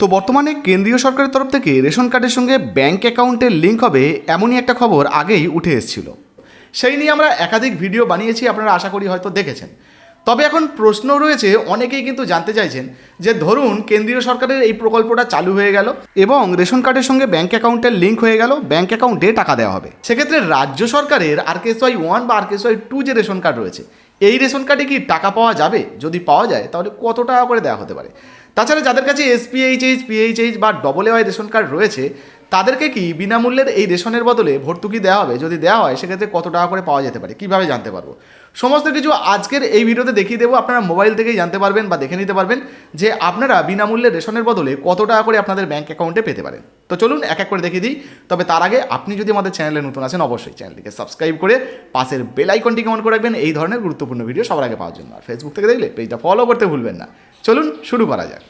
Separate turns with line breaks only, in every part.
তো বর্তমানে কেন্দ্রীয় সরকারের তরফ থেকে রেশন কার্ডের সঙ্গে ব্যাংক অ্যাকাউন্টের লিঙ্ক হবে এমনই একটা খবর আগেই উঠে এসেছিল। সেই নিয়ে আমরা একাধিক ভিডিও বানিয়েছি, আপনারা আশা করি হয়তো দেখেছেন। তবে এখন প্রশ্ন রয়েছে, অনেকেই কিন্তু জানতে চাইছেন যে ধরুন কেন্দ্রীয় সরকারের এই প্রকল্পটা চালু হয়ে গেল এবং রেশন কার্ডের সঙ্গে ব্যাংক অ্যাকাউন্টের লিঙ্ক হয়ে গেল ব্যাংক অ্যাকাউন্টে টাকা দেওয়া হবে। সেক্ষেত্রে রাজ্য সরকারের আরকেএসওয়াই ওয়ান বা আরকেএসওয়াই টু যে রেশন কার্ড রয়েছে, এই রেশন কার্ডে কি টাকা পাওয়া যাবে? যদি পাওয়া যায়, তাহলে কত টাকা করে দেওয়া হতে পারে? তাছাড়া যাদের কাছে এসপিএইচএইচ পিএইচএইচ বা ডবল এওয়াই রেশন কার্ড রয়েছে তাদেরকে কি বিনামূল্যের এই রেশনের বদলে ভর্তুকি দেওয়া হবে? যদি দেওয়া হয়, সেক্ষেত্রে কত টাকা করে পাওয়া যেতে পারে? কীভাবে জানতে পারব? সমস্ত কিছু আজকের এই ভিডিওতে দেখিয়ে দেবো। আপনারা মোবাইল থেকেই জানতে পারবেন বা দেখে নিতে পারবেন যে আপনারা বিনামূল্যে রেশনের বদলে কত টাকা করে আপনাদের ব্যাঙ্ক অ্যাকাউন্টে পেতে পারেন। তো চলুন এক এক করে দেখিয়ে দিই। তবে তার আগে আপনি যদি আমাদের চ্যানেলে নতুন আছেন, অবশ্যই চ্যানেলটিকে সাবস্ক্রাইব করে পাশের বেল আইকনটি কেমন করে রাখবেন। এই ধরনের গুরুত্বপূর্ণ ভিডিও সবার আগে পাওয়ার জন্য। আর ফেসবুক থেকে দেখলে পেজটা ফলো করতে ভুলবেন না। চলুন শুরু করা যাক।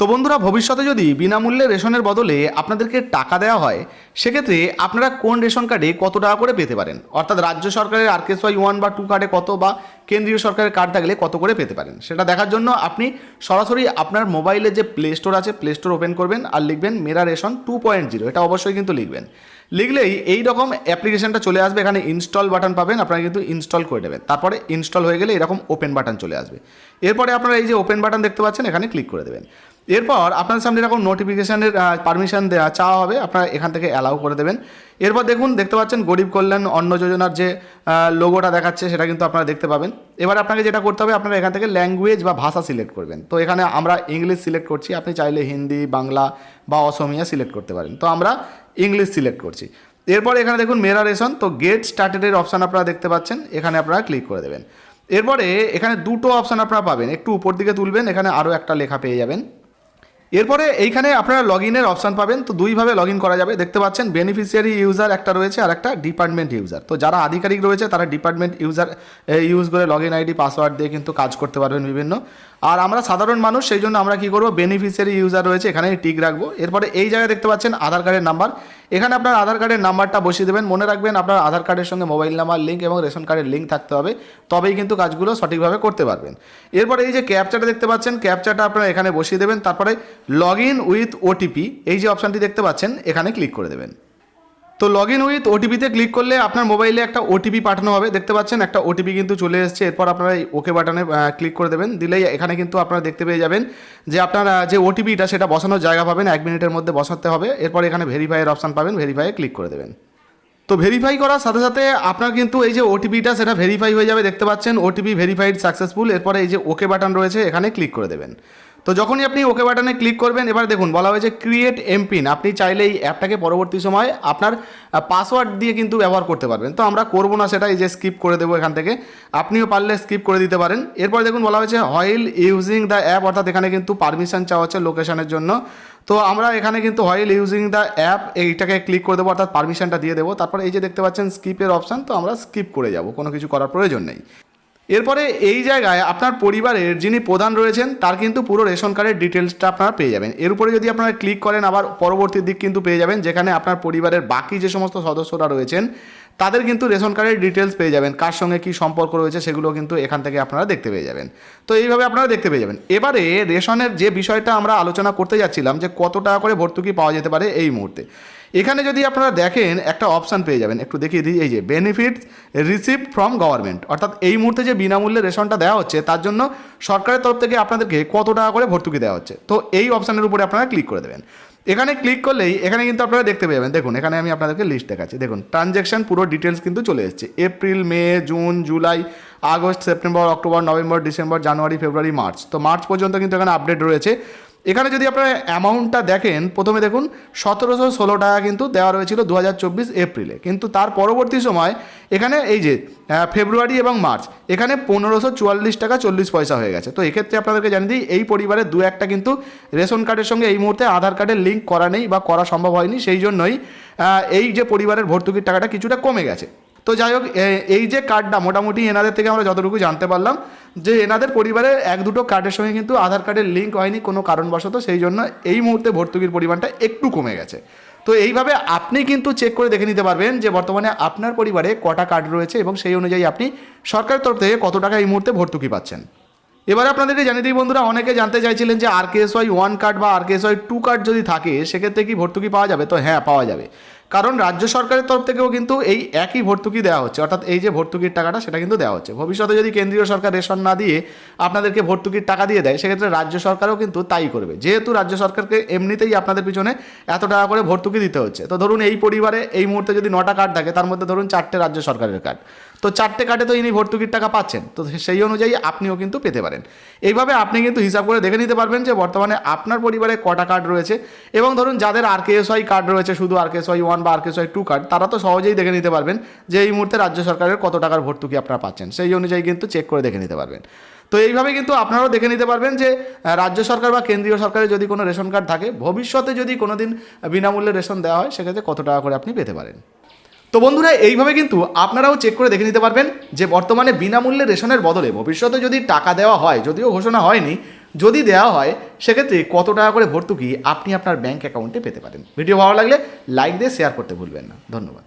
তো বন্ধুরা, ভবিষ্যতে যদি বিনামূল্যে রেশনের বদলে আপনাদেরকে টাকা দেওয়া হয়, সেক্ষেত্রে আপনারা কোন রেশন কার্ডে কত টাকা করে পেতে পারেন? অর্থাৎ রাজ্য সরকারের আরকেএসওয়াই ওয়ান বা টু কার্ডে কত বা কেন্দ্রীয় সরকারের কার্ড থাকলে কত করে পেতে পারেন? সেটা দেখার জন্য আপনি সরাসরি আপনার মোবাইলে যে প্লে স্টোর আছে প্লে স্টোর ওপেন করবেন আর লিখবেন Mera ration two point zero এটা অবশ্যই কিন্তু লিখবেন। লিখলেই এই রকম অ্যাপ্লিকেশনটা চলে আসবে, এখানে ইনস্টল বাটন পাবেন, আপনারা কিন্তু ইনস্টল করে দেবেন তারপরে ইনস্টল হয়ে গেলে এরকম ওপেন বাটন চলে আসবে। এরপরে আপনারা এই যে ওপেন বাটন দেখতে পাচ্ছেন, এখানে ক্লিক করে দেবেন। এরপর আপনার সামনে এরকম নোটিফিকেশানের পারমিশন দেওয়া চাওয়া হবে, আপনারা এখান থেকে অ্যালাউ করে দেবেন। এরপর দেখুন, দেখতে পাচ্ছেন গরিব কল্যাণ অন্ন যোজনার যে লোগোটা দেখাচ্ছে, সেটা কিন্তু আপনারা দেখতে পাবেন। এবার আপনাকে যেটা করতে হবে, আপনারা এখান থেকে ল্যাঙ্গুয়েজ বা ভাষা সিলেক্ট করবেন। তো এখানে আমরা ইংলিশ সিলেক্ট করছি, আপনি চাইলে হিন্দি, বাংলা বা অসমিয়া সিলেক্ট করতে পারেন। তো আমরা ইংলিশ সিলেক্ট করছি। এরপর এখানে দেখুন মেরা রেশন তো গেট স্টার্টেডের অপশান আপনারা দেখতে পাচ্ছেন, এখানে আপনারা ক্লিক করে দেবেন। এরপরে এখানে দুটো অপশান আপনারা পাবেন, একটু উপর দিকে তুলবেন, এখানে আরও একটা লেখা পেয়ে যাবেন। এরপরে এইখানে আপনারা লগ ইনের অপশান পাবেন। তো দুইভাবে লগ করা যাবে। দেখতে পাচ্ছেন বেনিফিশিয়ারি ইউজার একটা রয়েছে আর একটা ডিপার্টমেন্ট ইউজার তো যারা আধিকারিক রয়েছে, তারা ডিপার্টমেন্ট ইউজার ইউজ করে লগ ইন আইডি পাসওয়ার্ড দিয়ে কিন্তু কাজ করতে পারবেন বিভিন্ন। আর আমরা সাধারণ মানুষ, সেই জন্য আমরা কী করব? বেনিফিশিয়ারি ইউজার রয়েছে এখানে টিক রাখব। এরপরে এই জায়গায় দেখতে পাচ্ছেন আধার কার্ডের নাম্বার এখানে আপনার আধার কার্ডের নাম্বারটা বসিয়ে দেবেন। মনে রাখবেন আপনার আধার কার্ডের সঙ্গে মোবাইল নাম্বার লিঙ্ক এবং রেশন কার্ডের লিঙ্ক থাকতে হবে। তবেই কিন্তু কাজগুলো সঠিকভাবে করতে পারবেন। এরপরে এই যে ক্যাপচাটা দেখতে পাচ্ছেন ক্যাপচাটা আপনারা এখানে বসিয়ে দেবেন। তারপরে লগ ইন উইথ ওটিপি এই যে অপশানটি দেখতে পাচ্ছেন, এখানে ক্লিক করে দেবেন। তো লগ ইন উইথ ওটিপিতে ক্লিক করলে আপনার মোবাইলে একটা ওটিপি পাঠানো হবে। দেখতে পাচ্ছেন একটা ওটিপি কিন্তু চলে এসেছে। এরপর আপনারা এই ওকে বাটনে ক্লিক করে দেবেন। দিলেই এখানে কিন্তু আপনারা দেখতে পেয়ে যাবেন যে আপনার যে ওটিপিটা সেটা বসানোর জায়গা পাবেন। এক মিনিটের মধ্যে বসাতে হবে। এরপর এখানে ভেরিফাইয়ের অপশান পাবেন। ভেরিফাইয়ে ক্লিক করে দেবেন। তো ভেরিফাই করার সাথে সাথে আপনার কিন্তু এই যে ওটিপিটা সেটা ভেরিফাই হয়ে যাবে। দেখতে পাচ্ছেন ওটিপি ভেরিফাইড সাকসেসফুল এরপরে এই যে ওকে বাটন রয়েছে, এখানে ক্লিক করে দেবেন। তো যখনই আপনি ওকে বাটনে ক্লিক করবেন, এবার দেখুন বলা হয়েছে ক্রিয়েট এমপিন আপনি চাইলে এই অ্যাপটাকে পরবর্তী সময় আপনার পাসওয়ার্ড দিয়ে কিন্তু ব্যবহার করতে পারবেন। তো আমরা করব না সেটা, এই যে স্কিপ করে দেবো এখান থেকে। আপনিও পারলে স্কিপ করে দিতে পারেন। এরপর দেখুন বলা হয়েছে হয়েল ইউজিং দ্য অ্যাপ অর্থাৎ এখানে কিন্তু পারমিশন চাওয়া হচ্ছে লোকেশনের জন্য। তো আমরা এখানে কিন্তু হয়েল ইউজিং দ্য অ্যাপ এইটাকে ক্লিক করে দেবো, অর্থাৎ পারমিশনটা দিয়ে দেবো। তারপর এই যে দেখতে পাচ্ছেন স্কিপের অপশান তো আমরা স্কিপ করে যাব। কোনো কিছু করার প্রয়োজন নেই। এরপরে এই জায়গায় আপনার পরিবারের যিনি প্রধান রয়েছেন, তার কিন্তু পুরো রেশন কার্ডের ডিটেলসটা আপনারা পেয়ে যাবেন। এর উপরে যদি আপনারা ক্লিক করেন, আবার পরবর্তী দিক কিন্তু পেয়ে যাবেন, যেখানে আপনার পরিবারের বাকি যে সমস্ত সদস্যরা রয়েছেন, তাদের কিন্তু রেশন কার্ডের ডিটেলস পেয়ে যাবেন, কার সঙ্গে কী সম্পর্ক রয়েছে সেগুলো কিন্তু এখান থেকে আপনারা দেখতে পেয়ে যাবেন। তো এইভাবে আপনারা দেখতে পেয়ে যাবেন। এবারে রেশনের যে বিষয়টা আমরা আলোচনা করতে যাচ্ছিলাম, যে কত টাকা করে ভর্তুকি পাওয়া যেতে পারে এই মুহূর্তে। এখানে যদি আপনারা দেখেন, একটা অপশান পেয়ে যাবেন। একটু দিই, এই যে বেনিফিটস রিসিভ ফ্রম গভর্নমেন্ট অর্থাৎ এই মুহূর্তে যে বিনামূল্যে রেশনটা দেওয়া হচ্ছে, তার জন্য সরকারের তরফ থেকে আপনাদেরকে কত টাকা করে ভর্তুকি দেওয়া হচ্ছে। তো এই অপশানের উপরে আপনারা ক্লিক করে দেবেন। এখানে ক্লিক করলেই এখানে কিন্তু আপনারা দেখতে পেয়ে যাবেন। দেখুন, এখানে আমি আপনাদেরকে লিস্ট দেখাচ্ছি। দেখুন ট্রানজ্যাকশন পুরো ডিটেলস কিন্তু চলে এসেছে। April May June July August September October November December January February March তো মার্চ পর্যন্ত কিন্তু এখানে আপডেট রয়েছে। এখানে যদি আপনারা অ্যামাউন্টটা দেখেন, প্রথমে দেখুন, সতেরোশো ষোলো টাকা কিন্তু দেওয়া রয়েছিল দু হাজার চব্বিশ এপ্রিলে। কিন্তু তার পরবর্তী সময় এখানে এই যে ফেব্রুয়ারি এবং মার্চ, এখানে পনেরোশো চুয়াল্লিশ টাকা চল্লিশ পয়সা হয়ে গেছে। তো এক্ষেত্রে আপনাদেরকে জানিয়ে দিই, এই পরিবারের দু একটা কিন্তু রেশন কার্ডের সঙ্গে এই মুহূর্তে আধার কার্ডের লিঙ্ক করা নেই বা করা সম্ভব হয়নি। সেই জন্যই এই যে পরিবারের ভর্তুকির টাকাটা কিছুটা কমে গেছে। তো যাই হোক এই যে কার্ডটা মোটামুটি এনাদের থেকে আমরা যতটুকু জানতে পারলাম যে এনাদের পরিবারের এক দুটো কার্ডের সঙ্গে কিন্তু আধার কার্ডের লিঙ্ক হয়নি কোনো কারণবশত, সেই জন্য এই মুহূর্তে ভর্তুকির পরিমাণটা একটু কমে গেছে। তো এইভাবে আপনি কিন্তু চেক করে দেখে নিতে পারবেন যে বর্তমানে আপনার পরিবারে কটা কার্ড রয়েছে এবং সেই অনুযায়ী আপনি সরকারের তরফ থেকে কত টাকা এই মুহূর্তে ভর্তুকি পাচ্ছেন। এবারে আপনাদেরকে জানিয়ে দিই বন্ধুরা, অনেকে জানতে চাইছিলেন যে R K S Y one card বা R K S Y two card যদি থাকে, সেক্ষেত্রে কি ভর্তুকি পাওয়া যাবে? তো হ্যাঁ পাওয়া যাবে। কারণ রাজ্য সরকারের তরফ থেকেও কিন্তু এই একই ভর্তুকি দেওয়া হচ্ছে। অর্থাৎ এই যে ভর্তুকির টাকাটা, সেটা কিন্তু দেওয়া হচ্ছে। ভবিষ্যতে যদি কেন্দ্রীয় সরকার রেশন না দিয়ে আপনাদেরকে ভর্তুকির টাকা দিয়ে দেয়, সেক্ষেত্রে রাজ্য সরকারও কিন্তু তাই করবে। যেহেতু রাজ্য সরকারকে এমনিতেই আপনাদের পিছনে এত টাকা করে ভর্তুকি দিতে হচ্ছে। তো ধরুন এই পরিবারে এই মুহূর্তে যদি নটা কার্ড থাকে, তার মধ্যে ধরুন চারটে রাজ্য সরকারের কার্ড। তো চারটে কার্ডে তো ইনি ভর্তুকির টাকা পাচ্ছেন। তো সেই অনুযায়ী আপনিও কিন্তু পেতে পারেন। এইভাবে আপনি কিন্তু হিসাব করে দেখে নিতে পারবেন যে বর্তমানে আপনার পরিবারে কটা কার্ড রয়েছে এবং ধরুন যাদের আর ওয়াই কার্ড রয়েছে, শুধু আর ওয়াই ওয়ান বা আর ওয়াই টু কার্ড, তারা তো সহজেই দেখে নিতে পারবেন যে এই মুহূর্তে রাজ্য সরকারের কত টাকার ভর্তুকি আপনারা পাচ্ছেন। সেই অনুযায়ী কিন্তু চেক করে দেখে নিতে পারবেন। তো এইভাবে কিন্তু আপনারাও দেখে নিতে পারবেন যে রাজ্য সরকার বা কেন্দ্রীয় সরকারের যদি কোনো রেশন কার্ড থাকে, ভবিষ্যতে যদি কোনো দিন বিনামূল্যে রেশন দেওয়া হয়, সেক্ষেত্রে কত টাকা করে আপনি পেতে পারেন। তো বন্ধুরা, এইভাবে কিন্তু আপনারাও চেক করে দেখে নিতে পারবেন যে বর্তমানে বিনামূল্যে রেশনের বদলে ভবিষ্যতে যদি টাকা দেওয়া হয়, যদিও ঘোষণা হয়নি, যদি দেওয়া হয়, সেক্ষেত্রে কত টাকা করে ভর্তুকি আপনি আপনার ব্যাঙ্ক অ্যাকাউন্টে পেতে পারেন। ভিডিও ভালো লাগলে লাইক দিয়ে শেয়ার করতে ভুলবেন না। ধন্যবাদ।